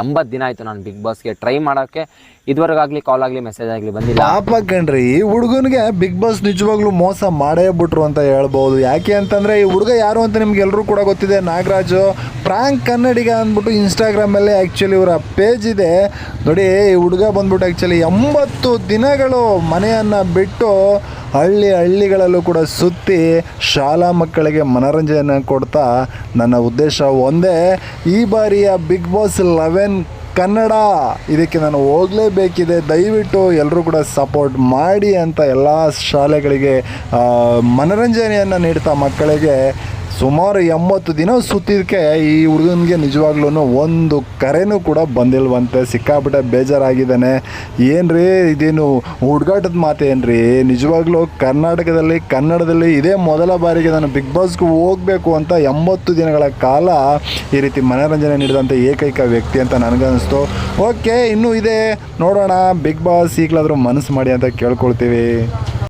ಎಂಬತ್ತು ದಿನ ಆಯಿತು ನಾನು ಬಿಗ್ ಬಾಸ್ಗೆ ಟ್ರೈ ಮಾಡೋಕ್ಕೆ ಇದುವರೆಗಾಗಲಿ ಕಾಲ್ ಆಗಲಿ ಮೆಸೇಜ್ ಆಗಲಿ ಬಂದಿಲ್ಲ. ಪಾಪ ಕಣ್ರಿ, ಈ ಹುಡುಗನಿಗೆ ಬಿಗ್ ಬಾಸ್ ನಿಜವಾಗ್ಲೂ ಮೋಸ ಮಾಡೇ ಬಿಟ್ರು ಅಂತ ಹೇಳ್ಬೋದು. ಯಾಕೆ ಅಂತಂದ್ರೆ ಈ ಹುಡುಗ ಯಾರು ಅಂತ ನಿಮ್ಗೆ ಎಲ್ಲರೂ ಕೂಡ ಗೊತ್ತಿದೆ. ನಾಗರಾಜು ಪ್ರಾಂಕ್ ಕನ್ನಡಿಗ ಅಂದ್ಬಿಟ್ಟು ಇನ್ಸ್ಟಾಗ್ರಾಮಲ್ಲಿ ಆ್ಯಕ್ಚುಲಿ ಇವರ ಪೇಜ್ ಇದೆ. ನೋಡಿ, ಈ ಹುಡುಗ ಬಂದ್ಬಿಟ್ಟು ಆ್ಯಕ್ಚುಲಿ ಎಂಬತ್ತು ದಿನಗಳು ಮನೆಯನ್ನು ಬಿಟ್ಟು ಹಳ್ಳಿ ಹಳ್ಳಿಗಳಲ್ಲೂ ಕೂಡ ಸುತ್ತಿ ಶಾಲಾ ಮಕ್ಕಳಿಗೆ ಮನೋರಂಜನೆ ಕೊಡ್ತಾ ನನ್ನ ಉದ್ದೇಶ ಒಂದೇ, ಈ ಬಾರಿಯ ಬಿಗ್ ಬಾಸ್ ಲೆವೆನ್ ಕನ್ನಡ. ಇದಕ್ಕೆ ನಾನು ಹೋಗಲೇಬೇಕಿದೆ. ದಯವಿಟ್ಟು ಎಲ್ಲರೂ ಕೂಡ ಸಪೋರ್ಟ್ ಮಾಡಿ ಅಂತ ಎಲ್ಲ ಶಾಲೆಗಳಿಗೆ ಮನೋರಂಜನೆಯನ್ನು ನೀಡ್ತಾ ಮಕ್ಕಳಿಗೆ ಸುಮಾರು ಎಂಬತ್ತು ದಿನ ಸುತ್ತಿದ್ದಕ್ಕೆ ಈ ಹುಡುಗನಿಗೆ ನಿಜವಾಗ್ಲೂ ಒಂದು ಕರೆನೂ ಕೂಡ ಬಂದಿಲ್ವಂತೆ. ಸಿಕ್ಕಾಬಿಟ್ಟೆ ಬೇಜಾರಾಗಿದ್ದಾನೆ. ಏನ್ರಿ ಇದೇನು ಹುಡುಗಾಟದ ರೀ ನಿಜವಾಗ್ಲೂ ಕರ್ನಾಟಕದಲ್ಲಿ, ಕನ್ನಡದಲ್ಲಿ ಇದೇ ಮೊದಲ ಬಾರಿಗೆ ನಾನು ಬಿಗ್ ಬಾಸ್ಗೆ ಹೋಗಬೇಕು ಅಂತ ಎಂಬತ್ತು ದಿನಗಳ ಕಾಲ ಈ ರೀತಿ ಮನೋರಂಜನೆ ನೀಡಿದಂಥ ಏಕೈಕ ವ್ಯಕ್ತಿ ಅಂತ ನನಗನ್ನಿಸ್ತು. ಓಕೆ, ಇನ್ನೂ ಇದೆ. ನೋಡೋಣ. ಬಿಗ್ ಬಾಸ್ ಈಗಲಾದರೂ ಮನಸ್ಸು ಮಾಡಿ ಅಂತ ಕೇಳ್ಕೊಳ್ತೀವಿ.